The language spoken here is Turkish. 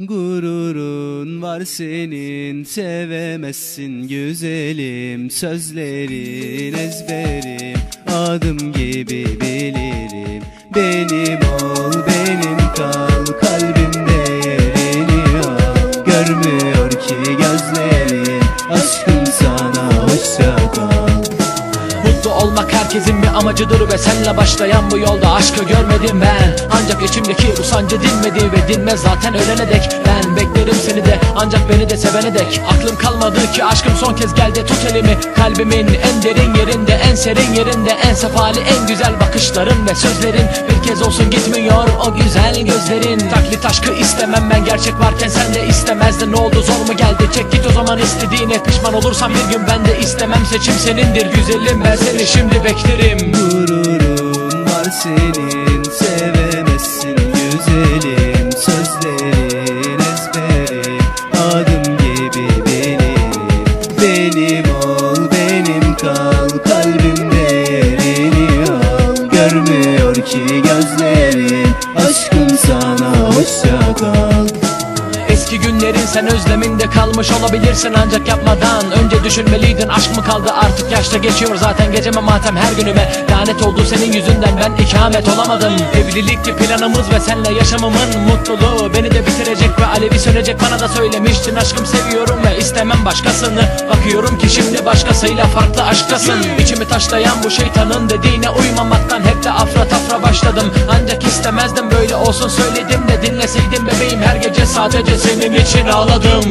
Gururun var senin sevemezsin güzelim. Sözlerin ezberim adım gibi bilirim. Benim ol benim kal kalbimde yerini al. Görmüyor ki gözlerin aşkım sana hoşça kal. Mutlu olmak herkesin bir amacıdır ve senle başlayan bu yolda aşkı görmedim ben Ancak içimdeki bu sancı dinmedi ve dinmez zaten ölene dek. Ben beklerim seni de ancak beni de sevene dek. Aklım kalmadı ki aşkım son kez geldi tut elimi. Kalbimin en derin yerinde en serin yerinde En sefali en güzel bakışların ve sözlerin. Bir kez olsun gitmiyor o güzel gözlerin. Taklit aşkı istemem ben gerçek varken sen de istemezdin. Ne oldu zor mu geldi? Çek git o zaman istediğine Pişman olursan bir gün ben de istemem. Seçim senindir Güzelim ben seni şimdi beklerim kal kalbimde yerini al. Görmüyor ki gözlerin aşkım sen özleminde kalmış olabilirsin ancak yapmadan Önce düşünmeliydin. Aşk mı kaldı? Artık yaşta geçiyor zaten. Geceme matem? Her günüme Lanet oldu senin yüzünden. Ben ikamet olamadım. Evlilikti planımız ve senle yaşamımın mutluluğu. Beni de bitirecek ve alevi sönecek. Bana da söylemiştin Aşkım seviyorum ve istemem başkasını. Bakıyorum ki şimdi başkasıyla farklı aşktasın. İçimi taşlayan bu şeytanın dediğine uymamaktan hep de afra tafra başladım. Ancak istemezdim böyle olsun söyledim dinleseydim bebeğim her gece sadece senin için ağladım